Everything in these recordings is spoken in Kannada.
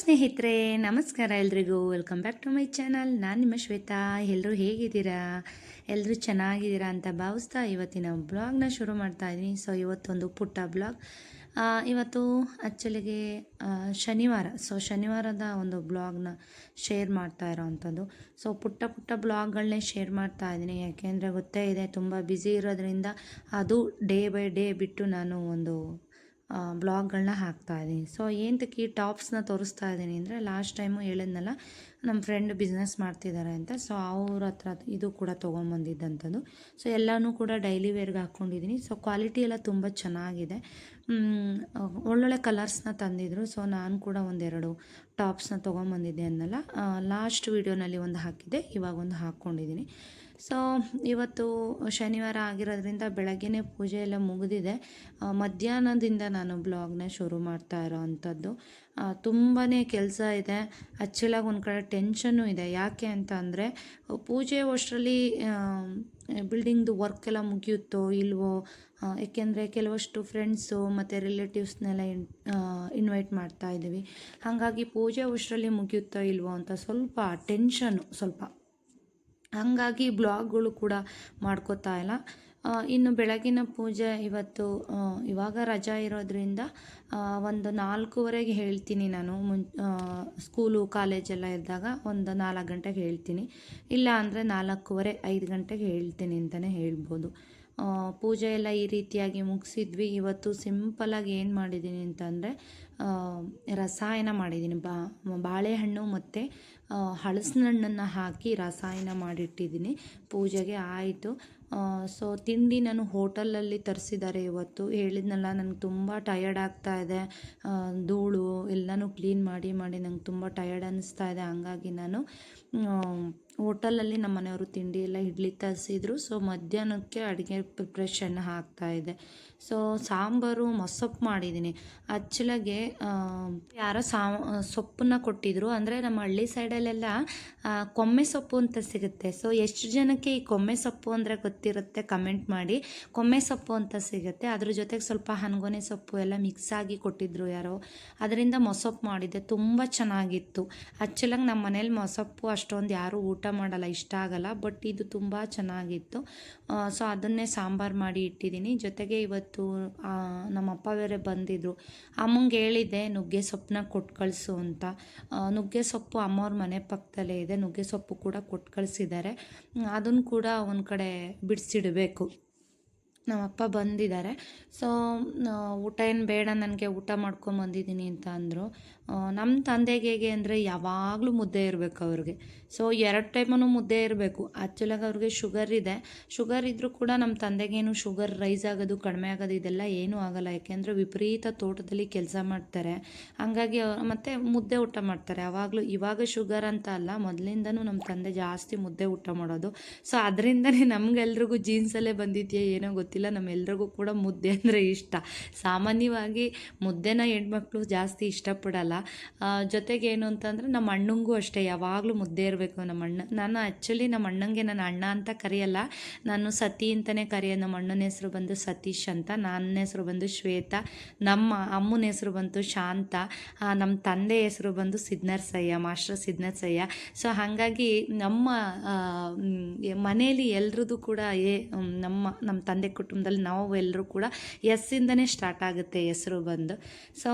ಸ್ನೇಹಿತರೆ, ನಮಸ್ಕಾರ ಎಲ್ರಿಗೂ. Welcome back to my channel ನಾನು ನಿಮ್ಮ ಶ್ವೇತಾ. ಎಲ್ಲರೂ ಹೇಗಿದ್ದೀರಾ? ಎಲ್ಲರೂ ಚೆನ್ನಾಗಿದ್ದೀರಾ ಅಂತ ಭಾವಿಸ್ತಾ ಇವತ್ತಿನ ಬ್ಲಾಗ್ನ ಶುರು ಮಾಡ್ತಾ ಇದ್ದೀನಿ ಸೊ ಇವತ್ತೊಂದು ಪುಟ್ಟ ಬ್ಲಾಗ್ ಇವತ್ತು ಆ್ಯಕ್ಚುಲಿಗೆ ಶನಿವಾರ. ಸೊ ಶನಿವಾರದ ಒಂದು ಬ್ಲಾಗ್ನ ಶೇರ್ ಮಾಡ್ತಾ ಇರೋವಂಥದ್ದು. ಸೊ ಪುಟ್ಟ ಪುಟ್ಟ ಬ್ಲಾಗ್ಗಳನ್ನೇ ಶೇರ್ ಮಾಡ್ತಾ ಇದ್ದೀನಿ ಯಾಕೆಂದರೆ ಗೊತ್ತೇ ಇದೆ, ತುಂಬ ಬ್ಯುಸಿ ಇರೋದ್ರಿಂದ ಅದು ಡೇ ಬೈ ಡೇ ಬಿಟ್ಟು ನಾನು ಒಂದು ಬ್ಲಾಗ್ಗಳನ್ನ ಹಾಕ್ತಾ ಇದ್ದೀನಿ ಸೊ ಏಂತಕ್ಕೆ ಈ ಟಾಪ್ಸ್ನ ತೋರಿಸ್ತಾ ಇದ್ದೀನಿ ಅಂದರೆ ಲಾಸ್ಟ್ ಟೈಮು ಹೇಳಿದ್ನಲ್ಲ ನಮ್ಮ ಫ್ರೆಂಡ್ ಬಿಸ್ನೆಸ್ ಮಾಡ್ತಿದ್ದಾರೆ ಅಂತ. ಸೊ ಅವ್ರ ಹತ್ರ ಇದು ಕೂಡ ತೊಗೊಂಬಂದಿದ್ದಂಥದ್ದು. ಸೊ ಎಲ್ಲನೂ ಕೂಡ ಡೈಲಿ ವೇರ್ಗೆ ಹಾಕ್ಕೊಂಡಿದ್ದೀನಿ ಸೊ ಕ್ವಾಲಿಟಿ ಎಲ್ಲ ತುಂಬ ಚೆನ್ನಾಗಿದೆ. ಒಳ್ಳೊಳ್ಳೆ ಕಲರ್ಸ್ನ ತಂದಿದ್ರು. ಸೊ ನಾನು ಕೂಡ ಒಂದೆರಡು ಟಾಪ್ಸ್ನ ತೊಗೊಂಬಂದಿದ್ದೆ ಅನ್ನಲ್ಲ. ಲಾಸ್ಟ್ ವೀಡಿಯೋನಲ್ಲಿ ಒಂದು ಹಾಕಿದ್ದೆ. ಇವಾಗ ಒಂದು ಹಾಕ್ಕೊಂಡಿದ್ದೀನಿ ಸೊ ಇವತ್ತು ಶನಿವಾರ ಆಗಿರೋದ್ರಿಂದ ಬೆಳಗ್ಗೆನೇ ಪೂಜೆ ಎಲ್ಲ ಮುಗಿದಿದೆ. ಮಧ್ಯಾಹ್ನದಿಂದ ನಾನು ಬ್ಲಾಗ್ನ ಶುರು ಮಾಡ್ತಾ ಇರೋ ಅಂಥದ್ದು. ತುಂಬಾ ಕೆಲಸ ಇದೆ. ಆ್ಯಕ್ಚುಲಾಗಿ ಒಂದು ಕಡೆ ಟೆನ್ಷನ್ನು ಇದೆ. ಯಾಕೆ ಅಂತ ಅಂದರೆ, ಪೂಜೆ ಅಷ್ಟರಲ್ಲಿ ಬಿಲ್ಡಿಂಗ್ದು ವರ್ಕ್ ಎಲ್ಲ ಮುಗಿಯುತ್ತೋ ಇಲ್ವೋ ಏಕೆಂದರೆ ಕೆಲವಷ್ಟು ಫ್ರೆಂಡ್ಸು ಮತ್ತು ರಿಲೇಟಿವ್ಸ್ನೆಲ್ಲ ಇನ್ ಇನ್ವೈಟ್ ಮಾಡ್ತಾ ಇದ್ದೀವಿ. ಹಾಗಾಗಿ ಪೂಜೆ ಅಷ್ಟರಲ್ಲಿ ಮುಗಿಯುತ್ತೋ ಇಲ್ವೋ ಅಂತ ಸ್ವಲ್ಪ ಟೆನ್ಷನ್ನು ಸ್ವಲ್ಪ. ಹಾಗಾಗಿ ಬ್ಲಾಗ್ಗಳು ಕೂಡ ಮಾಡ್ಕೋತಾ ಇಲ್ಲ. ಇನ್ನು ಬೆಳಗಿನ ಪೂಜೆ ಇವತ್ತು ಇವಾಗ ರಜಾ ಇರೋದ್ರಿಂದ ಒಂದು ನಾಲ್ಕೂವರೆಗೆ ಹೇಳ್ತೀನಿ ನಾನು. ಮುಂ ಸ್ಕೂಲು ಕಾಲೇಜೆಲ್ಲ ಇದ್ದಾಗ ಒಂದು ನಾಲ್ಕು ಗಂಟೆಗೆ ಹೇಳ್ತೀನಿ. ಇಲ್ಲ ಅಂದರೆ ನಾಲ್ಕೂವರೆ, ಐದು ಗಂಟೆಗೆ ಹೇಳ್ತೀನಿ ಅಂತಲೇ ಹೇಳ್ಬೋದು. ಪೂಜೆ ಎಲ್ಲ ಈ ರೀತಿಯಾಗಿ ಮುಗಿಸಿದ್ವಿ. ಇವತ್ತು ಸಿಂಪಲಾಗಿ ಏನು ಮಾಡಿದ್ದೀನಿ ಅಂತಂದರೆ ರಸಾಯನ ಮಾಡಿದ್ದೀನಿ. ಬಾ, ಬಾಳೆಹಣ್ಣು ಮತ್ತು ಹಣ್ಣನ್ನು ಹಾಕಿ ರಸಾಯನ ಮಾಡಿಟ್ಟಿದ್ದೀನಿ. ಪೂಜೆಗೆ ಆಯಿತು. ಸೊ ತಿಂಡಿ ನಾನು ಹೋಟೆಲಲ್ಲಿ ತರಿಸಿದ್ದಾರೆ ಇವತ್ತು. ಹೇಳಿದ್ನಲ್ಲ ನನಗೆ ತುಂಬ ಟಯರ್ಡ್ ಆಗ್ತಾ ಇದೆ. ಧೂಳು ಎಲ್ಲನೂ ಕ್ಲೀನ್ ಮಾಡಿ ಮಾಡಿ ನಂಗೆ ತುಂಬ ಟಯರ್ಡ್ ಅನ್ನಿಸ್ತಾ ಇದೆ. ಹಂಗಾಗಿ ನಾನು ಹೋಟೆಲಲ್ಲಿ ನಮ್ಮ ಮನೆಯವರು ತಿಂಡಿ ಎಲ್ಲ ಇಡ್ಲಿ ತರಿಸಿದ್ರು. ಸೊ ಮಧ್ಯಾಹ್ನಕ್ಕೆ ಅಡುಗೆ ಪ್ರಿಪ್ರೇಷನ್ ಇದೆ. ಸೊ ಸಾಂಬಾರು ಮೊಸಪ್ಪು ಮಾಡಿದ್ದೀನಿ. ಅಚ್ಚಲಾಗೆ ಯಾರೋ ಸಾ ಸೊಪ್ಪನ್ನ ಕೊಟ್ಟಿದ್ರು. ಅಂದರೆ ನಮ್ಮ ಹಳ್ಳಿ ಸೈಡಲ್ಲೆಲ್ಲ ಕೊಮ್ಮೆ ಸೊಪ್ಪು ಅಂತ ಸಿಗುತ್ತೆ. ಸೊ ಎಷ್ಟು ಜನಕ್ಕೆ ಈ ಕೊಮ್ಮೆ ಸೊಪ್ಪು ಅಂದರೆ ಗೊತ್ತಿರುತ್ತೆ ಕಮೆಂಟ್ ಮಾಡಿ. ಕೊಮ್ಮೆ ಸೊಪ್ಪು ಅಂತ ಸಿಗುತ್ತೆ. ಅದ್ರ ಜೊತೆಗೆ ಸ್ವಲ್ಪ ಹನಗೊನೆ ಸೊಪ್ಪು ಎಲ್ಲ ಮಿಕ್ಸ್ ಆಗಿ ಕೊಟ್ಟಿದ್ರು ಯಾರೋ. ಅದರಿಂದ ಮೊಸಪ್ಪು ಮಾಡಿದ್ದೆ ತುಂಬ ಚೆನ್ನಾಗಿತ್ತು. ಆ್ಯಕ್ಚುಲಾಗಿ ನಮ್ಮ ಮನೇಲಿ ಮೊಸಪ್ಪು ಅಷ್ಟೊಂದು ಯಾರೂ ಊಟ ಮಾಡಲ್ಲ, ಇಷ್ಟ ಆಗಲ್ಲ ಬಟ್ ಇದು ತುಂಬ ಚೆನ್ನಾಗಿತ್ತು. ಸೊ ಅದನ್ನೇ ಸಾಂಬಾರು ಮಾಡಿ ಇಟ್ಟಿದ್ದೀನಿ. ಜೊತೆಗೆ ಇವತ್ತು ನಮ್ಮ ಅಪ್ಪ ಬೇರೆ ಬಂದಿದ್ದರು ಅಮ್ಮಂಗೆ ಹೇಳಿದ್ದೆ, ನುಗ್ಗೆ ಸೊಪ್ಪನ್ನ ಕೊಟ್ಟು ಕಳಿಸು ಅಂತ. ನುಗ್ಗೆ ಸೊಪ್ಪು ಅಮ್ಮವ್ರ ಮನೆ ಪಕ್ಕದಲ್ಲೇ ಇದೆ. ನುಗ್ಗೆ ಸೊಪ್ಪು ಕೂಡ ಕೊಟ್ಟು ಕಳಿಸಿದ್ದಾರೆ. ಅದನ್ನು ಕೂಡ ಒಂದು ಕಡೆ ಬಿಡಿಸಿಡಬೇಕು. ನಮ್ಮಪ್ಪ ಬಂದಿದ್ದಾರೆ. ಸೊ ಊಟ ಏನು ಬೇಡ, ನನಗೆ ಊಟ ಮಾಡ್ಕೊಂಬಂದಿದ್ದೀನಿ ಅಂತ ಅಂದರು. ನಮ್ಮ ತಂದೆಗೆ ಹೇಗೆ ಅಂದರೆ ಯಾವಾಗಲೂ ಮುದ್ದೆ ಇರಬೇಕು ಅವ್ರಿಗೆ. ಸೊ ಎರಡು ಟೈಮೂ ಮುದ್ದೆ ಇರಬೇಕು. ಆ್ಯಕ್ಚುಲಾಗಿ ಅವ್ರಿಗೆ ಶುಗರ್ ಇದೆ. ಶುಗರ್ ಇದ್ದರೂ ಕೂಡ ನಮ್ಮ ತಂದೆಗೇನು ಶುಗರ್ ರೈಸ್ ಆಗೋದು, ಕಡಿಮೆ ಆಗೋದು ಇದೆಲ್ಲ ಏನೂ ಆಗೋಲ್ಲ. ಯಾಕೆಂದರೆ ವಿಪರೀತ ತೋಟದಲ್ಲಿ ಕೆಲಸ ಮಾಡ್ತಾರೆ. ಹಂಗಾಗಿ ಮತ್ತು ಮುದ್ದೆ ಊಟ ಮಾಡ್ತಾರೆ. ಯಾವಾಗಲೂ ಇವಾಗ ಶುಗರ್ ಅಂತ ಅಲ್ಲ, ಮೊದಲಿಂದನೂ ನಮ್ಮ ತಂದೆ ಜಾಸ್ತಿ ಮುದ್ದೆ ಊಟ ಮಾಡೋದು. ಸೊ ಅದರಿಂದನೇ ನಮಗೆಲ್ರಿಗೂ ಜೀನ್ಸಲ್ಲೇ ಬಂದಿದೆಯಾ ಏನೋ ಗೊತ್ತಿಲ್ಲ. ನಮ್ಮೆಲ್ರಿಗೂ ಕೂಡ ಮುದ್ದೆ ಅಂದರೆ ಇಷ್ಟ. ಸಾಮಾನ್ಯವಾಗಿ ಮುದ್ದೆನ ಹೆಣ್ಮಕ್ಳು ಜಾಸ್ತಿ ಇಷ್ಟಪಡಲ್ಲ. ಜೊತೆಗೆ ಏನು ಅಂತಂದರೆ ನಮ್ಮ ಅಣ್ಣಂಗೂ ಅಷ್ಟೇ, ಯಾವಾಗಲೂ ಮುದ್ದೆ ಇರಬೇಕು ನಮ್ಮ ಅಣ್ಣ. ನಾನು ಆ್ಯಕ್ಚುಲಿ ನಮ್ಮ ಅಣ್ಣಂಗೆ ನನ್ನ ಅಣ್ಣ ಅಂತ ಕರೆಯಲ್ಲ. ನಾನು ಸತಿ ಅಂತಲೇ ಕರೆಯ, ನಮ್ಮ ಅಣ್ಣನ ಹೆಸರು ಬಂದು ಸತೀಶ್ ಅಂತ, ನನ್ನ ಹೆಸರು ಬಂದು ಶ್ವೇತಾ, ನಮ್ಮ ಅಮ್ಮನ ಹೆಸರು ಬಂತು ಶಾಂತ ನಮ್ಮ ತಂದೆ ಹೆಸರು ಬಂದು ಸಿದ್ನರ್ಸಯ್ಯ ಮಾಸ್ಟರ್ ಸಿದ್ನರ್ಸಯ್ಯ ಸೊ ಹಾಗಾಗಿ ನಮ್ಮ ಮನೆಯಲ್ಲಿ ಎಲ್ರದ್ದು ಕೂಡ ಏ ನಮ್ಮ ನಮ್ಮ ತಂದೆ ಕುಟುಂಬದಲ್ಲಿ ನಾವು ಎಲ್ಲರೂ ಕೂಡ ಎಸ್ಸಿಂದನೇ ಸ್ಟಾರ್ಟ್ ಆಗುತ್ತೆ ಹೆಸರು ಬಂದು. ಸೊ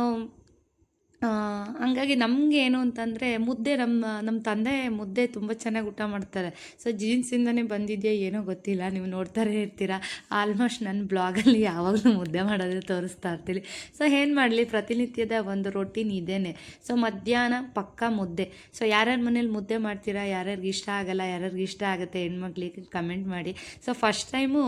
ಹಂಗಾಗಿ ನಮ್ಗೆ ಏನು ಅಂತಂದರೆ ಮುದ್ದೆ ನಮ್ಮ ನಮ್ಮ ತಂದೆ ಮುದ್ದೆ ತುಂಬ ಚೆನ್ನಾಗಿ ಊಟ ಮಾಡ್ತಾರೆ. ಸೊ ಜೀನ್ಸಿಂದನೇ ಬಂದಿದೆಯಾ ಏನೋ ಗೊತ್ತಿಲ್ಲ, ನೀವು ನೋಡ್ತಾರೆ ಇರ್ತೀರ. ಆಲ್ಮೋಸ್ಟ್ ನನ್ನ ಬ್ಲಾಗಲ್ಲಿ ಯಾವಾಗಲೂ ಮುದ್ದೆ ಮಾಡೋದೇ ತೋರಿಸ್ತಾ ಇರ್ತೀನಿ. ಸೊ ಏನು ಮಾಡಲಿ, ಪ್ರತಿನಿತ್ಯದ ಒಂದು ರೊಟೀನ್ ಇದೇನೆ. ಸೊ ಮಧ್ಯಾಹ್ನ ಪಕ್ಕ ಮುದ್ದೆ. ಸೊ ಯಾರ್ಯಾರ ಮನೇಲಿ ಮುದ್ದೆ ಮಾಡ್ತೀರಾ, ಯಾರ್ಯಾರಿಗೆ ಇಷ್ಟ ಆಗಲ್ಲ, ಯಾರ್ಯಾರಿಗೆ ಇಷ್ಟ ಆಗುತ್ತೆ ಹೆಣ್ಮಕ್ಳಿಗೆ ಕಮೆಂಟ್ ಮಾಡಿ. ಸೊ ಫಸ್ಟ್ ಟೈಮು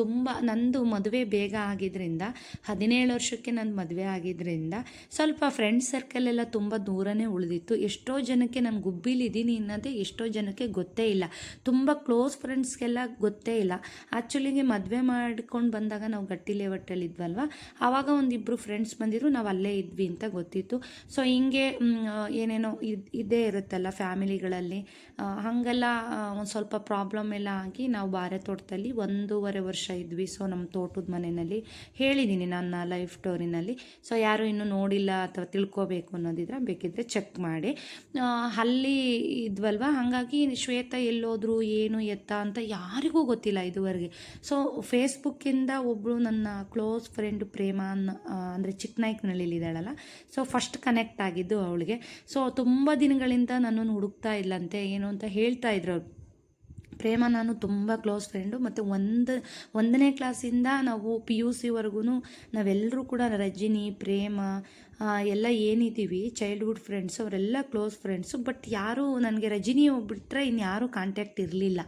ತುಂಬ, ನಂದು ಮದುವೆ ಬೇಗ ಆಗಿದ್ದರಿಂದ ಹದಿನೇಳು ವರ್ಷಕ್ಕೆ ನನ್ನ ಮದುವೆ ಆಗಿದ್ದರಿಂದ ಸ್ವಲ್ಪ ಫ್ರೆಂಡ್ ಫ್ರೆಂಡ್ ಸರ್ಕಲ್ ಎಲ್ಲ ತುಂಬ ದೂರನೇ ಉಳಿದಿತ್ತು. ಎಷ್ಟೋ ಜನಕ್ಕೆ ನಾನು ಗುಬ್ಬಿಲಿದ್ದೀನಿ ಅನ್ನೋದೇ ಎಷ್ಟೋ ಜನಕ್ಕೆ ಗೊತ್ತೇ ಇಲ್ಲ. ತುಂಬ ಕ್ಲೋಸ್ ಫ್ರೆಂಡ್ಸ್ಗೆಲ್ಲ ಗೊತ್ತೇ ಇಲ್ಲ. ಆ್ಯಕ್ಚುಲಿಗೆ ಮದುವೆ ಮಾಡ್ಕೊಂಡು ಬಂದಾಗ ನಾವು ಗಟ್ಟಿ ಲೇವಟ್ಟಲ್ಲಿ ಇದ್ವಲ್ವ? ಆವಾಗ ಒಂದಿಬ್ಬರು ಫ್ರೆಂಡ್ಸ್ ಬಂದಿದ್ರು, ನಾವು ಅಲ್ಲೇ ಇದ್ವಿ ಅಂತ ಗೊತ್ತಿತ್ತು. ಸೊ ಹಿಂಗೆ ಏನೇನೋ ಇದ್ದೇ ಇರುತ್ತಲ್ಲ ಫ್ಯಾಮಿಲಿಗಳಲ್ಲಿ. ಹಾಗೆಲ್ಲ ಒಂದು ಸ್ವಲ್ಪ ಪ್ರಾಬ್ಲಮ್ ಎಲ್ಲ ಆಗಿ ನಾವು ಬಾರೆ ತೋಟದಲ್ಲಿ ಒಂದೂವರೆ ವರ್ಷ ಇದ್ವಿ. ಸೊ ನಮ್ಮ ತೋಟದ ಮನೆಯಲ್ಲಿ ಹೇಳಿದ್ದೀನಿ ನನ್ನ ಲೈಫ್ ಸ್ಟೋರಿನಲ್ಲಿ ಸೊ ಯಾರು ಇನ್ನೂ ನೋಡಿಲ್ಲ ಅಥವಾ ತಿಳ್ಕೊಬೇಕು ಅನ್ನೋದಿದ್ರೆ ಬೇಕಿದ್ರೆ ಚೆಕ್ ಮಾಡಿ. ಅಲ್ಲಿ ಇದ್ವಲ್ವ? ಹಾಗಾಗಿ ಶ್ವೇತ ಎಲ್ಲೋದ್ರು, ಏನು ಎತ್ತ ಅಂತ ಯಾರಿಗೂ ಗೊತ್ತಿಲ್ಲ ಇದುವರೆಗೆ. ಸೊ ಫೇಸ್ಬುಕ್ಕಿಂದ ಒಬ್ಬಳು ನನ್ನ ಕ್ಲೋಸ್ ಫ್ರೆಂಡ್ ಪ್ರೇಮ ಅಂದರೆ ಚಿಕ್ಕನಾಯ್ಕನಳ್ಳಿಲಿದ್ದಾಳಲ್ಲ ಸೊ ಫಸ್ಟ್ ಕನೆಕ್ಟ್ ಆಗಿದ್ದು ಅವಳಿಗೆ. ಸೊ ತುಂಬ ದಿನಗಳಿಂದ ನನ್ನನ್ನು ಹುಡುಕ್ತಾ ಇಲ್ಲಂತೆ, ಏನು ಅಂತ ಹೇಳ್ತಾ ಇದ್ರು ಅವ್ರು. ಪ್ರೇಮ ನಾನು ತುಂಬ ಕ್ಲೋಸ್ ಫ್ರೆಂಡು ಮತ್ತು ಒಂದು, ಒಂದನೇ ಕ್ಲಾಸಿಂದ ನಾವು ಪಿ ಯು ಸಿವರೆಗೂ ನಾವೆಲ್ಲರೂ ಕೂಡ ರಜಿನಿ, ಪ್ರೇಮ ಎಲ್ಲ ಏನಿದ್ದೀವಿ ಚೈಲ್ಡ್ಹುಡ್ ಫ್ರೆಂಡ್ಸು ಅವರೆಲ್ಲ ಕ್ಲೋಸ್ ಫ್ರೆಂಡ್ಸು ಬಟ್ ಯಾರೂ ನನಗೆ ರಜಿನಿ ಬಿಟ್ಟರೆ ಇನ್ಯಾರೂ ಕಾಂಟ್ಯಾಕ್ಟ್ ಇರಲಿಲ್ಲ.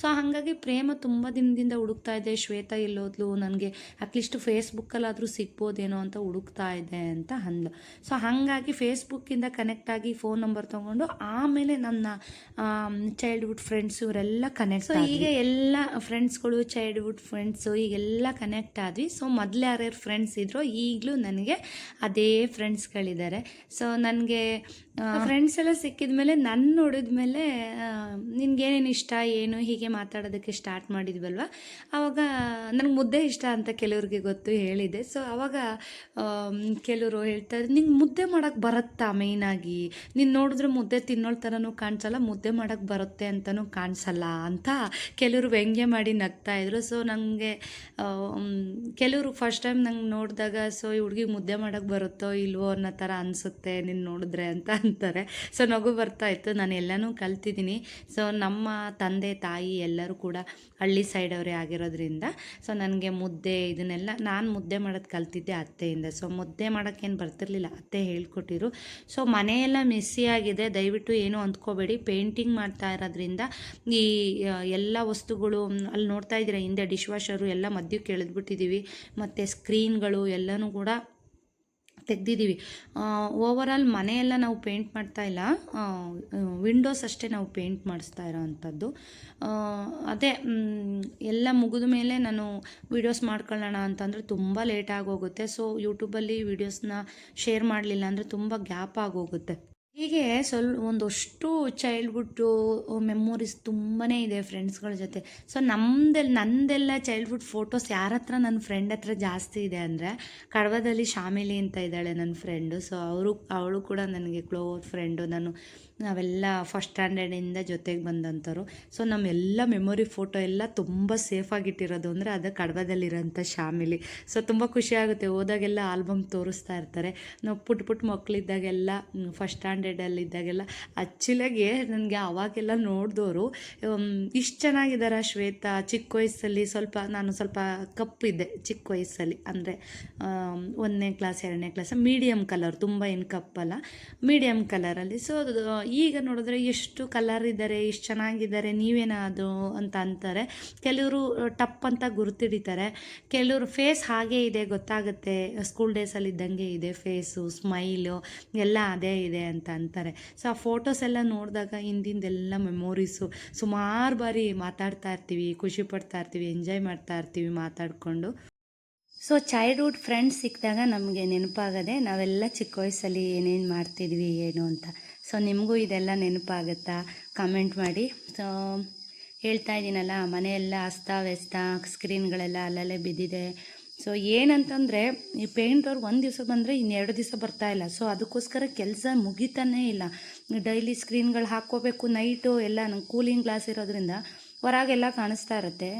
ಸೊ ಹಾಗಾಗಿ ಪ್ರೇಮ ತುಂಬ ದಿನದಿಂದ ಹುಡುಕ್ತಾ ಇದ್ದೆ ಶ್ವೇತಾ ಇಲ್ಲೋದ್ಲು ನನಗೆ ಅಟ್ಲೀಸ್ಟ್ ಫೇಸ್ಬುಕ್ಕಲ್ಲಾದರೂ ಸಿಗ್ಬೋದೇನೋ ಅಂತ ಹುಡುಕ್ತಾ ಇದ್ದೆ ಅಂತ ಅಂದ್ಲು. ಸೊ ಹಾಗಾಗಿ ಫೇಸ್ಬುಕ್ಕಿಂದ ಕನೆಕ್ಟ್ ಆಗಿ ಫೋನ್ ನಂಬರ್ ತೊಗೊಂಡು ಆಮೇಲೆ ನನ್ನ ಚೈಲ್ಡ್ಹುಡ್ ಫ್ರೆಂಡ್ಸ್ ಇವರೆಲ್ಲ ಕನೆಕ್ಟ್ ಸೊ ಈಗ ಎಲ್ಲ ಫ್ರೆಂಡ್ಸ್ಗಳು ಚೈಲ್ಡ್ಹುಡ್ ಫ್ರೆಂಡ್ಸು ಈಗೆಲ್ಲ ಕನೆಕ್ಟ್ ಆದ್ವಿ. ಸೊ ಮೊದಲು ಯಾರ್ಯಾರು ಫ್ರೆಂಡ್ಸ್ ಇದ್ರೋ ಈಗಲೂ ನನಗೆ ಅದೇ ಫ್ರೆಂಡ್ಸ್ಗಳಿದ್ದಾರೆ ಸೊ ನನಗೆ ಫ್ರೆಂಡ್ಸ್ ಎಲ್ಲ ಸಿಕ್ಕಿದ ಮೇಲೆ ನನ್ನ ನೋಡಿದ ಮೇಲೆ ನಿನ್ಗೇನೇನು ಇಷ್ಟ, ಏನು, ಹೀಗೆ ಮಾತಾಡೋದಕ್ಕೆ ಸ್ಟಾರ್ಟ್ ಮಾಡಿದ್ವಲ್ವ? ಆವಾಗ ನನಗೆ ಮುದ್ದೆ ಇಷ್ಟ ಅಂತ ಕೆಲವ್ರಿಗೆ ಗೊತ್ತು ಹೇಳಿದೆ ಸೊ ಆವಾಗ ಕೆಲವರು ಹೇಳ್ತಾರೆ ನಿಂಗೆ ಮುದ್ದೆ ಮಾಡೋಕ್ಕೆ ಬರುತ್ತಾ ಮೇಯ್ನಾಗಿ ನೀನು ನೋಡಿದ್ರೆ ಮುದ್ದೆ ತಿನ್ನೋಳ್ ಥರನೂ ಕಾಣಿಸಲ್ಲ, ಮುದ್ದೆ ಮಾಡೋಕ್ಕೆ ಬರುತ್ತೆ ಅಂತಲೂ ಕಾಣಿಸಲ್ಲ ಅಂತ ಕೆಲವರು ವ್ಯಂಗ್ಯ ಮಾಡಿ ನಗ್ತಾ ಇದ್ರು. ಸೊ ನನಗೆ ಕೆಲವರು ಫಸ್ಟ್ ಟೈಮ್ ನಂಗೆ ನೋಡಿದಾಗ ಸೊ ಈ ಹುಡುಗಿಗೆ ಮುದ್ದೆ ಮಾಡೋಕ್ಕೆ ಬರುತ್ತೋ, ಇಲ್ವೋ ಅನ್ನೋ ಥರ ಅನಿಸುತ್ತೆ, ನೀನು ನೋಡಿದ್ರೆ ಅಂತ ಅಂತಾರೆ. ಸೊ ನಗು ಬರ್ತಾ ಇತ್ತು. ನಾನು ಎಲ್ಲನೂ ಕಲ್ತಿದ್ದೀನಿ. ಸೊ ನಮ್ಮ ತಂದೆ, ತಾಯಿ ಎಲ್ಲರೂ ಕೂಡ ಹಳ್ಳಿ ಸೈಡವರೇ ಆಗಿರೋದ್ರಿಂದ ಸೊ ನನಗೆ ಮುದ್ದೆ ಇದನ್ನೆಲ್ಲ, ನಾನು ಮುದ್ದೆ ಮಾಡೋದು ಕಲ್ತಿದ್ದೆ ಅತ್ತೆಯಿಂದ. ಸೊ ಮುದ್ದೆ ಮಾಡೋಕ್ಕೇನು ಬರ್ತಿರ್ಲಿಲ್ಲ. ಅತ್ತೆ ಹೇಳ್ಕೊಟ್ಟಿರು. ಸೊ ಮನೆಯೆಲ್ಲ ಮಿಸ್ಸಿ ಆಗಿದೆ. ದಯವಿಟ್ಟು ಏನೂ ಅಂದ್ಕೋಬೇಡಿ ಪೇಂಟಿಂಗ್ ಮಾಡ್ತಾ ಇರೋದ್ರಿಂದ ಈ ಎಲ್ಲ ವಸ್ತುಗಳು ಅಲ್ಲಿ ನೋಡ್ತಾ ಇದ್ದೀರಾ, ಹಿಂದೆ ಡಿಶ್ ವಾಷರು ಎಲ್ಲ ಮದ್ಯಕ್ಕೆ ಎಳೆದ್ಬಿಟ್ಟಿದ್ದೀವಿ. ಮತ್ತು ಸ್ಕ್ರೀನ್ಗಳು ಎಲ್ಲನೂ ಕೂಡ ತೆಗ್ದಿದ್ದೀವಿ. ಓವರಾಲ್ ಮನೆಯೆಲ್ಲ ನಾವು ಪೇಂಟ್ ಮಾಡ್ತಾ ಇಲ್ಲ. ವಿಂಡೋಸ್ ಅಷ್ಟೇ ನಾವು ಪೇಂಟ್ ಮಾಡಿಸ್ತಾ ಇರೋವಂಥದ್ದು. ಅದೇ ಎಲ್ಲ ಮುಗಿದ ಮೇಲೆ ನಾನು ವೀಡಿಯೋಸ್ ಮಾಡ್ಕೊಳ್ಳೋಣ ಅಂತಂದರೆ ತುಂಬ ಲೇಟ್ ಆಗೋಗುತ್ತೆ. ಸೊ ಯೂಟ್ಯೂಬಲ್ಲಿ ವೀಡಿಯೋಸ್ನ ಶೇರ್ ಮಾಡಲಿಲ್ಲ ಅಂದರೆ ತುಂಬ ಗ್ಯಾಪ್ ಆಗೋಗುತ್ತೆ. ಹೀಗೆ ಸ್ವಲ್ಪ ಒಂದಷ್ಟು ಚೈಲ್ಡ್ಹುಡ್ಡು ಮೆಮೊರೀಸ್ ತುಂಬಾ ಇದೆ ಫ್ರೆಂಡ್ಸ್ಗಳ ಜೊತೆ. ಸೊ ನಮ್ಮದೆಲ್ಲ ನಂದೆಲ್ಲ ಚೈಲ್ಡ್ಹುಡ್ ಫೋಟೋಸ್ ಯಾರ ಹತ್ರ ನನ್ನ ಫ್ರೆಂಡ್ ಹತ್ರ ಜಾಸ್ತಿ ಇದೆ ಅಂದರೆ ಕಡವದಲ್ಲಿ ಶಾಮಿಲಿ ಅಂತ ಇದ್ದಾಳೆ ನನ್ನ ಫ್ರೆಂಡು ಸೊ ಅವರು, ಅವಳು ಕೂಡ ನನಗೆ ಕ್ಲೋಸ್ ಫ್ರೆಂಡು ನಾನು ನಾವೆಲ್ಲ ಫಸ್ಟ್ ಸ್ಟ್ಯಾಂಡರ್ಡಿಂದ ಜೊತೆಗೆ ಬಂದಂಥವ್ರು ಸೊ ನಮ್ಮೆಲ್ಲ ಮೆಮೊರಿ ಫೋಟೋ ಎಲ್ಲ ತುಂಬ ಸೇಫಾಗಿಟ್ಟಿರೋದು ಅಂದರೆ ಅದು ಕಡವದಲ್ಲಿರೋಂಥ ಶಾಮಿಲಿ. ಸೊ ತುಂಬ ಖುಷಿಯಾಗುತ್ತೆ ಹೋದಾಗೆಲ್ಲ ಆಲ್ಬಮ್ ತೋರಿಸ್ತಾ ಇರ್ತಾರೆ. ನಾವು ಪುಟ್ ಪುಟ್ಟ ಮಕ್ಕಳಿದ್ದಾಗೆಲ್ಲ ಫಸ್ಟ್ ಸ್ಟ್ಯಾಂಡರ್ಡಲ್ಲಿದ್ದಾಗೆಲ್ಲ ಆ್ಯಕ್ಚುಲಾಗೆ ನನಗೆ ಅವಾಗೆಲ್ಲ ನೋಡಿದವರು ಇಷ್ಟು ಚೆನ್ನಾಗಿದ್ದಾರೆ ಶ್ವೇತಾ, ಚಿಕ್ಕ ವಯಸ್ಸಲ್ಲಿ ಸ್ವಲ್ಪ, ನಾನು ಸ್ವಲ್ಪ ಕಪ್ಪಿದ್ದೆ ಚಿಕ್ಕ ವಯಸ್ಸಲ್ಲಿ. ಅಂದರೆ ಒಂದನೇ ಕ್ಲಾಸ್ ಎರಡನೇ ಕ್ಲಾಸ್ ಮೀಡಿಯಮ್ ಕಲರ್ ತುಂಬ ಏನು ಕಪ್ಪಲ್ಲ ಮೀಡಿಯಮ್ ಕಲರಲ್ಲಿ ಸೊ ಈಗ ನೋಡಿದ್ರೆ ಎಷ್ಟು ಕಲರ್ ಇದ್ದಾರೆ ಎಷ್ಟು ಚೆನ್ನಾಗಿದ್ದಾರೆ ನೀವೇನಾದ್ರು ಅಂತ ಅಂತಾರೆ. ಕೆಲವರು ಟಪ್ ಅಂತ ಗುರುತಿಡಿತಾರೆ. ಕೆಲವರು ಫೇಸ್ ಹಾಗೇ ಇದೆ, ಗೊತ್ತಾಗುತ್ತೆ. ಸ್ಕೂಲ್ ಡೇಸಲ್ಲಿ ಇದ್ದಂಗೆ ಇದೆ ಫೇಸು ಸ್ಮೈಲು ಎಲ್ಲ ಅದೇ ಇದೆ ಅಂತ. ಅಂತಾರೆ. ಸೊ ಆ ಫೋಟೋಸ್ ಎಲ್ಲ ನೋಡಿದಾಗ ಹಿಂದಿಂದೆಲ್ಲ ಮೆಮೊರೀಸು ಸುಮಾರು ಬಾರಿ ಮಾತಾಡ್ತಾ ಇರ್ತೀವಿ, ಖುಷಿ ಪಡ್ತಾ ಇರ್ತೀವಿ ಎಂಜಾಯ್ ಮಾಡ್ತಾ ಇರ್ತೀವಿ ಮಾತಾಡಿಕೊಂಡು. ಸೊ ಚೈಲ್ಡ್ಹುಡ್ ಫ್ರೆಂಡ್ಸ್ ಸಿಕ್ಕಿದಾಗ ನಮಗೆ ನೆನಪಾಗದೆ ನಾವೆಲ್ಲ ಚಿಕ್ಕ ವಯಸ್ಸಲ್ಲಿ ಏನೇನು ಮಾಡ್ತಿದ್ವಿ, ಏನು ಅಂತ. ಸೊ ನಿಮಗೂ ಇದೆಲ್ಲ ನೆನಪಾಗುತ್ತಾ? ಕಮೆಂಟ್ ಮಾಡಿ. ಸೊ ಹೇಳ್ತಾ ಇದ್ದೀನಲ್ಲ ಮನೆಯೆಲ್ಲ ಅಸ್ತವ್ಯಸ್ತ ಸ್ಕ್ರೀನ್ಗಳೆಲ್ಲ ಅಲ್ಲಲ್ಲೇ ಬಿದ್ದಿದೆ. ಸೊ ಏನಂತಂದರೆ, ಈ ಪೇಂಟವ್ರು ಒಂದು ದಿವಸ ಬಂದರೆ ಇನ್ನೆರಡು ದಿವಸ ಬರ್ತಾ ಇಲ್ಲ. ಸೊ ಅದಕ್ಕೋಸ್ಕರ ಕೆಲಸ ಮುಗಿತಾನೇ ಇಲ್ಲ. ಡೈಲಿ ಸ್ಕ್ರೀನ್ಗಳು ಹಾಕ್ಕೋಬೇಕು ನೈಟು ಎಲ್ಲ ಕೂಲಿಂಗ್ ಗ್ಲಾಸ್ ಇರೋದ್ರಿಂದ ಹೊರಗೆಲ್ಲ ಕಾಣಿಸ್ತಾ ಇರುತ್ತೆ.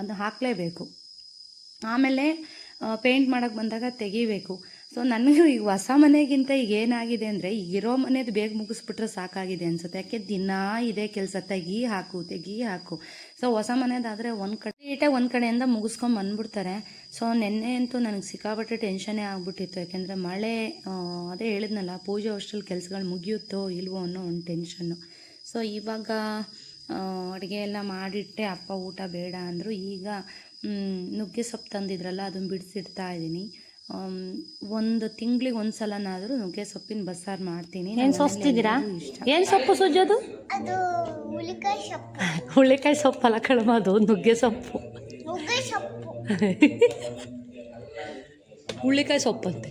ಅದು ಹಾಕಲೇಬೇಕು. ಆಮೇಲೆ ಪೇಂಟ್ ಮಾಡೋಕ್ಕೆ ಬಂದಾಗ ತೆಗಿಬೇಕು. ಸೊ ನನಗೂ ಈಗ ಹೊಸ ಮನೆಗಿಂತ ಈಗ ಏನಾಗಿದೆ ಅಂದರೆ ಇರೋ ಮನೇದು ಬೇಗ ಮುಗಿಸ್ಬಿಟ್ರೆ ಸಾಕಾಗಿದೆ ಅನ್ಸುತ್ತೆ. ಯಾಕೆ ದಿನ ಇದೇ ಕೆಲಸ, ತೆಗಿ ಹಾಕು ತೆಗಿ ಹಾಕು. ಸೊ ಹೊಸ ಮನೆದಾದರೆ ಒಂದು ಕಡೆ ನೀಟಾಗಿ ಒಂದು ಕಡೆಯಿಂದ ಮುಗಿಸ್ಕೊಂಡು ಬಂದ್ಬಿಡ್ತಾರೆ. ಸೊ ನಿನ್ನೆ ಅಂತೂ ನನಗೆ ಸಿಕ್ಕಾಪಟ್ಟೆ ಟೆನ್ಷನೇ ಆಗಿಬಿಟ್ಟಿತ್ತು. ಯಾಕೆಂದರೆ ಮಳೆ ಅದೇ ಹೇಳಿದ್ನಲ್ಲ, ಪೂಜೆ ಅಷ್ಟರಲ್ಲಿ ಕೆಲಸಗಳು ಮುಗಿಯುತ್ತೋ ಇಲ್ವೋ ಅನ್ನೋ ಒಂದು ಟೆನ್ಷನ್ನು. ಸೊ ಇವಾಗ ಅಡುಗೆ ಎಲ್ಲ ಮಾಡಿಟ್ಟೆ, ಅಪ್ಪ ಊಟ ಬೇಡ ಅಂದರು. ಈಗ ನುಗ್ಗೆ ಸೊಪ್ಪು ತಂದಿದ್ರಲ್ಲ ಅದನ್ನು ಬಿಡಿಸಿಡ್ತಾ ಇದ್ದೀನಿ ಒಂದು ತಿಂಗಳಿಗೆ ಒಂದು ಸಲನಾದರೂ ನುಗ್ಗೆ ಸೊಪ್ಪಿನ ಬಸ್ಸಾರು ಮಾಡ್ತೀನಿ. ಏನು ಸೊಸ್ತಿದ್ದೀರಾ ಏನು ಸೊಪ್ಪು ಸುಜೋದು ಹುಳಿಕಾಯಿ ಹುಲಿಕಾಯಿ ಸೊಪ್ಪು. ಅಲ್ಲ ಸೊಪ್ಪಲ್ಲ ಕಳಮ ಅದು ನುಗ್ಗೆ ಸೊಪ್ಪು. ಹುಳಿಕಾಯಿ ಸೊಪ್ಪು. ಅಂತೆ. ಸೊಪ್ಪಂತೆ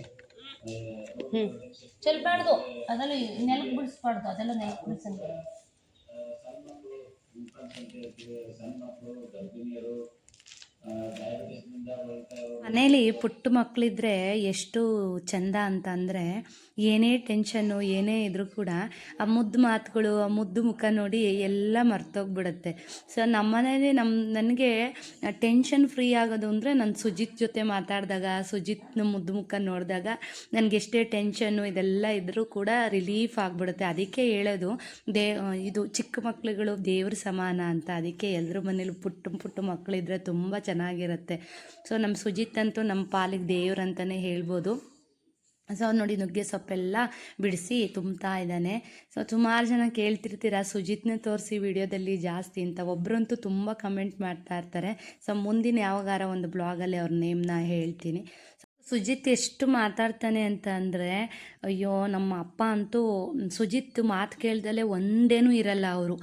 ಹ್ಞೂ ಚೆಲ್ಬಾರ್ದು ಅದೆಲ್ಲ ನೆಲಕ್ಕೆ ಬಿಡಿಸ್ಬಾರ್ದು ಅದೆಲ್ಲ ನೆಲಕ್ಕೆ ಬಿಡಿಸಂಗೆ ಮನೇಲಿ ಪುಟ್ಟ ಮಕ್ಕಳಿದ್ರೆ ಎಷ್ಟು ಚಂದ ಅಂತ ಅಂದರೆ ಏನೇ ಟೆನ್ಷನ್ನು, ಏನೇ ಇದ್ರೂ ಕೂಡ ಆ ಮುದ್ದು ಮಾತುಗಳು, ಆ ಮುದ್ದು ಮುಖ ನೋಡಿ ಎಲ್ಲ ಮರ್ತೋಗ್ಬಿಡುತ್ತೆ. ಸೊ ನಮ್ಮ ಮನೇಲಿ ನಮ್ಮ ನನಗೆ ಟೆನ್ಷನ್ ಫ್ರೀ ಆಗೋದು ಅಂದರೆ ನಾನು ಸುಜಿತ್ ಜೊತೆ ಮಾತಾಡಿದಾಗ, ಸುಜಿತ್ನ ಮುದ್ದು ಮುಖ ನೋಡಿದಾಗ ನನಗೆ ಎಷ್ಟೇ ಟೆನ್ಷನ್ನು ಇದೆಲ್ಲ ಇದ್ದರೂ ಕೂಡ ರಿಲೀಫ್ ಆಗಿಬಿಡುತ್ತೆ. ಅದಕ್ಕೆ ಹೇಳೋದು, ದೇ, ಇದು ಚಿಕ್ಕ ಮಕ್ಕಳುಗಳು ದೇವ್ರ ಸಮಾನ ಅಂತ. ಅದಕ್ಕೆ ಎಲ್ಲರ ಮನೇಲಿ ಪುಟ್ಟ ಪುಟ್ಟ ಮಕ್ಕಳಿದ್ರೆ ತುಂಬ ಚೆನ್ನಾಗಿರುತ್ತೆ. ಸೊ ನಮ್ಮ ಸುಜಿತ್ ಅಂತೂ ನಮ್ಮ ಪಾಲಿಗೆ ದೇವ್ರಂತಲೇ ಹೇಳ್ಬೋದು. ಸೊ ನೋಡಿ ನುಗ್ಗೆ ಸೊಪ್ಪೆಲ್ಲ ಬಿಡಿಸಿ ತುಂಬ್ತಾ ಇದ್ದಾನೆ. ಸೊ ಸುಮಾರು ಜನ ಕೇಳ್ತಿರ್ತೀರ, ಸುಜಿತ್ನೇ ತೋರಿಸಿ ವಿಡಿಯೋದಲ್ಲಿ ಜಾಸ್ತಿ ಅಂತ. ಒಬ್ಬರಂತೂ ತುಂಬ ಕಮೆಂಟ್ ಮಾಡ್ತಾ ಇರ್ತಾರೆ. ಸೊ ಮುಂದಿನ ಯಾವಾಗಾರ ಒಂದು ಬ್ಲಾಗಲ್ಲಿ ಅವ್ರ ನೇಮ್ನ ಹೇಳ್ತೀನಿ. ಸುಜಿತ್ ಎಷ್ಟು ಮಾತಾಡ್ತಾನೆ ಅಂತ ಅಂದರೆ ಅಯ್ಯೋ, ನಮ್ಮ ಅಪ್ಪ ಅಂತೂ ಸುಜಿತ್ ಮಾತು ಕೇಳ್ದಲೆ ಒಂದೇನೂ ಇರಲ್ಲ ಅವರು.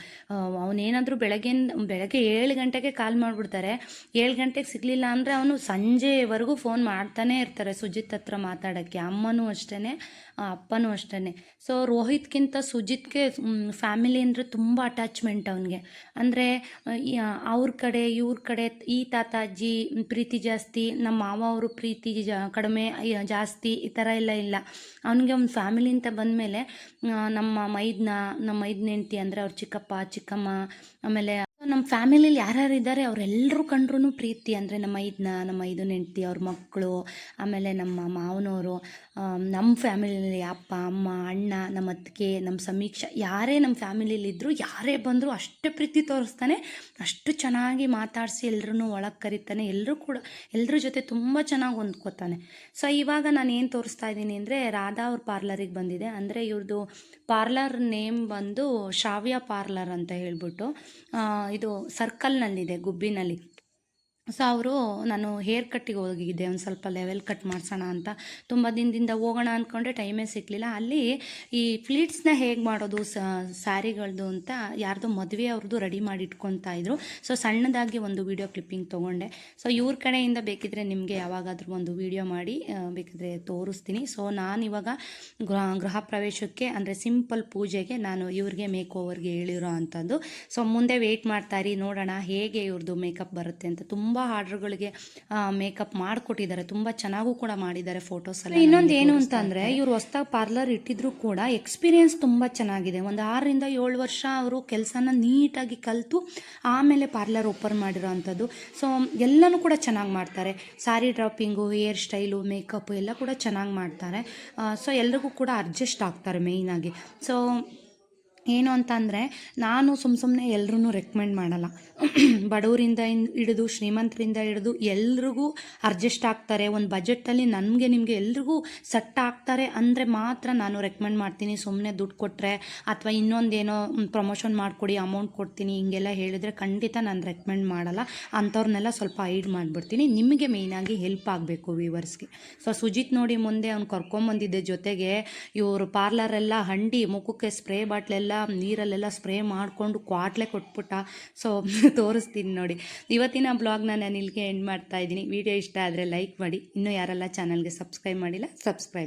ಅವನೇನಾದರೂ ಬೆಳಗ್ಗೆ ಬೆಳಗ್ಗೆ ಏಳು ಗಂಟೆಗೆ ಕಾಲ್ ಮಾಡಿಬಿಡ್ತಾರೆ. ಏಳು ಗಂಟೆಗೆ ಸಿಗಲಿಲ್ಲ ಅಂದರೆ ಅವನು ಸಂಜೆವರೆಗೂ ಫೋನ್ ಮಾಡ್ತಾನೆ ಇರ್ತಾರೆ ಸುಜಿತ್ ಹತ್ರ ಮಾತಾಡೋಕ್ಕೆ. ಅಮ್ಮನೂ ಅಷ್ಟೇ ಅಪ್ಪನೂ ಅಷ್ಟೇ ಸೊ ರೋಹಿತ್ಗಿಂತ ಸುಜಿತ್ಗೆ ಫ್ಯಾಮಿಲಿ ಅಂದರೆ ತುಂಬ ಅಟ್ಯಾಚ್ಮೆಂಟ್ ಅವನಿಗೆ. ಅಂದರೆ ಅವ್ರ ಕಡೆ, ಇವ್ರ ಕಡೆ ಈ ತಾತ ಅಜ್ಜಿ ಪ್ರೀತಿ ಜಾಸ್ತಿ ನಮ್ಮ ಮಾವ ಅವರು ಪ್ರೀತಿ ಜಾ, ಕಡಿಮೆ ಜಾಸ್ತಿ, ಈ ಥರ ಎಲ್ಲ ಇಲ್ಲ. ಅವನಿಗೆ ಒಂದು ಫ್ಯಾಮಿಲಿ ಅಂತ ಬಂದಮೇಲೆ ನಮ್ಮ ಮೈದ್ನ ನಮ್ಮ ಮೈದ್ನೆಂಟಿ ಹೆಂಡ್ತಿ ಅಂದರೆ ಅವ್ರ ಚಿಕ್ಕಪ್ಪ ಚಿಕ್ಕಮ್ಮ ಆಮೇಲೆ ನಮ್ಮ ಫ್ಯಾಮಿಲಿಲಿ ಯಾರ್ಯಾರು ಇದ್ದಾರೆ ಅವರೆಲ್ಲರೂ ಕಂಡ್ರೂ ಪ್ರೀತಿ. ಅಂದರೆ ನಮ್ಮ ಇದನ್ನ ನಮ್ಮ ಇದು ನೆಂಟಿ ಅವ್ರ ಮಕ್ಕಳು ಆಮೇಲೆ ನಮ್ಮ ಮಾವನವರು ನಮ್ಮ ಫ್ಯಾಮಿಲಿಯಲ್ಲಿ ಅಪ್ಪ, ಅಮ್ಮ, ಅಣ್ಣ, ನಮ್ಮ ಅತ್ತಿಗೆ, ನಮ್ಮ ಸಮೀಕ್ಷೆ, ಯಾರೇ ನಮ್ಮ ಫ್ಯಾಮಿಲಿಲಿ ಇದ್ದರೂ ಯಾರೇ ಬಂದರೂ ಅಷ್ಟೇ ಪ್ರೀತಿ ತೋರಿಸ್ತಾನೆ, ಅಷ್ಟು ಚೆನ್ನಾಗಿ ಮಾತಾಡಿಸಿ ಎಲ್ಲರೂ ಒಳಗೆ ಕರಿತಾನೆ ಎಲ್ಲರೂ ಕೂಡ ಎಲ್ಲರ ಜೊತೆ ತುಂಬ ಚೆನ್ನಾಗಿ ಹೊಂದ್ಕೋತಾನೆ. ಸೊ ಇವಾಗ ನಾನು ಏನು ತೋರಿಸ್ತಾ ಇದ್ದೀನಿ ಅಂದರೆ ರಾಧಾ ಅವ್ರ ಪಾರ್ಲರಿಗೆ ಬಂದಿದೆ. ಅಂದರೆ ಇವ್ರದ್ದು ಪಾರ್ಲರ್ ನೇಮ್ ಬಂದು ಶಾವ್ಯ ಪಾರ್ಲರ್ ಅಂತ ಹೇಳ್ಬಿಟ್ಟು ಇದು ಸರ್ಕಲ್ನಲ್ಲಿದೆ ಗುಬ್ಬಿನಲ್ಲಿ. ಸೊ ಅವರು ನಾನು ಹೇರ್ ಕಟ್ಟಿಗೆ ಹೋಗಿದ್ದೆ, ಒಂದು ಸ್ವಲ್ಪ ಲೆವೆಲ್ ಕಟ್ ಮಾಡಿಸೋಣ ಅಂತ. ತುಂಬ ದಿನದಿಂದ ಹೋಗೋಣ ಅಂದ್ಕೊಂಡ್ರೆ ಟೈಮೇ ಸಿಕ್ಕಲಿಲ್ಲ ಅಲ್ಲಿ ಈ ಫ್ಲೀಟ್ಸ್ನ ಹೇಗೆ ಮಾಡೋದು ಸ್ಯಾರಿಗಳದ್ದು ಅಂತ ಯಾರ್ದೋ ಮದುವೆ ಅವ್ರದ್ದು ರೆಡಿ ಮಾಡಿ ಇಟ್ಕೊತಾ ಇದ್ರು. ಸೊ ಸಣ್ಣದಾಗಿ ಒಂದು ವಿಡಿಯೋ ಕ್ಲಿಪ್ಪಿಂಗ್ ತೊಗೊಂಡೆ. ಸೊ ಇವ್ರ ಕಡೆಯಿಂದ ಬೇಕಿದ್ರೆ ನಿಮಗೆ ಯಾವಾಗಾದರೂ ಒಂದು ವಿಡಿಯೋ ಮಾಡಿ ಬೇಕಿದ್ರೆ ತೋರಿಸ್ತೀನಿ. ಸೊ ನಾನು ಇವಾಗ ಗೃಹ ಗೃಹ ಪ್ರವೇಶಕ್ಕೆ, ಅಂದರೆ ಸಿಂಪಲ್ ಪೂಜೆಗೆ ನಾನು ಇವ್ರಿಗೆ ಮೇಕ್ ಓವರ್ಗೆ ಹೇಳಿರೋ ಅಂಥದ್ದು. ಸೊ ಮುಂದೆ ವೆಯ್ಟ್ ಮಾಡ್ತಾರಿ ನೋಡೋಣ ಹೇಗೆ ಇವ್ರದ್ದು ಮೇಕಪ್ ಬರುತ್ತೆ ಅಂತ. ತುಂಬ ಆರ್ಡ್ರ್ಗಳಿಗೆ ಮೇಕಪ್ ಮಾಡಿಕೊಟ್ಟಿದ್ದಾರೆ. ತುಂಬ ಚೆನ್ನಾಗೂ ಕೂಡ ಮಾಡಿದ್ದಾರೆ ಫೋಟೋಸ್ ಎಲ್ಲ ಇನ್ನೊಂದು ಏನು ಅಂತ ಅಂದರೆ ಇವರು ಹೊಸ್ದಾಗಿ ಪಾರ್ಲರ್ ಇಟ್ಟಿದ್ರು ಕೂಡ ಎಕ್ಸ್ಪೀರಿಯನ್ಸ್ ತುಂಬ ಚೆನ್ನಾಗಿದೆ. ಒಂದು ಆರರಿಂದ ಏಳು ವರ್ಷ ಅವರು ಕೆಲಸನ ನೀಟಾಗಿ ಕಲಿತು ಆಮೇಲೆ ಪಾರ್ಲರ್ ಓಪನ್ ಮಾಡಿರೋ ಅಂಥದ್ದು ಸೊ ಎಲ್ಲನೂ ಕೂಡ ಚೆನ್ನಾಗಿ ಮಾಡ್ತಾರೆ. Sari draping hair style makeup ಎಲ್ಲ ಕೂಡ ಚೆನ್ನಾಗಿ ಮಾಡ್ತಾರೆ. ಸೊ ಎಲ್ರಿಗೂ ಕೂಡ ಅಡ್ಜಸ್ಟ್ ಆಗ್ತಾರೆ ಮೇಯ್ನಾಗಿ ಸೊ ಏನು ಅಂತ ಅಂದರೆ ನಾನು ಸುಮ್ಮ ಸುಮ್ಮನೆ ಎಲ್ರೂ ರೆಕಮೆಂಡ್ ಮಾಡಲ್ಲ. ಬಡವರಿಂದ ಹಿಡಿದು ಶ್ರೀಮಂತರಿಂದ ಹಿಡಿದು ಎಲ್ರಿಗೂ ಅಡ್ಜಸ್ಟ್ ಆಗ್ತಾರೆ. ಒಂದು ಬಜೆಟಲ್ಲಿ ನನಗೆ, ನಿಮಗೆ ಎಲ್ರಿಗೂ ಸೆಟ್ ಆಗ್ತಾರೆ ಅಂದರೆ ಮಾತ್ರ ನಾನು ರೆಕಮೆಂಡ್ ಮಾಡ್ತೀನಿ. ಸುಮ್ಮನೆ ದುಡ್ಡು ಕೊಟ್ಟರೆ ಅಥವಾ ಇನ್ನೊಂದೇನೋ ಪ್ರಮೋಷನ್ ಮಾಡಿಕೊಡಿ ಅಮೌಂಟ್ ಕೊಡ್ತೀನಿ, ಹಿಂಗೆಲ್ಲ ಹೇಳಿದರೆ ಖಂಡಿತ ನಾನು ರೆಕಮೆಂಡ್ ಮಾಡಲ್ಲ. ಅಂಥವ್ರನ್ನೆಲ್ಲ ಸ್ವಲ್ಪ ಐಡ್ ಮಾಡಿಬಿಡ್ತೀನಿ. ನಿಮಗೆ ಮೇಯ್ನಾಗಿ ಹೆಲ್ಪ್ ಆಗಬೇಕು ವ್ಯೂವರ್ಸ್ಗೆ ಸೊ ಸುಜಿತ್ ನೋಡಿ ಮುಂದೆ ಅವ್ನು ಕರ್ಕೊಂಬಂದಿದ್ದೆ ಜೊತೆಗೆ, ಇವರು ಪಾರ್ಲರೆಲ್ಲ ಹಂಡಿ, ಮುಖಕ್ಕೆ ಸ್ಪ್ರೇ ಬಾಟ್ಲೆಲ್ಲ ನೀರಲ್ಲೆಲ್ಲ ಸ್ಪ್ರೇ ಮಾಡಿಕೊಂಡು ಕ್ವಾಟ್ಲೆ ಕೊಟ್ಬಿಟ್ಟ. ಸೊ ತೋರಿಸ್ತೀನಿ ನೋಡಿ. ಇವತ್ತಿನ ಬ್ಲಾಗ್ನ ನಾನು ಇಲ್ಲಿಗೆ ಎಂಡ್ ಮಾಡ್ತಾ ಇದ್ದೀನಿ. ವಿಡಿಯೋ ಇಷ್ಟ ಆದರೆ ಲೈಕ್ ಮಾಡಿ. ಇನ್ನೂ ಯಾರೆಲ್ಲ ಚಾನಲ್ಗೆ ಸಬ್ಸ್ಕ್ರೈಬ್ ಮಾಡಿಲ್ಲ ಸಬ್ಸ್ಕ್ರೈಬ್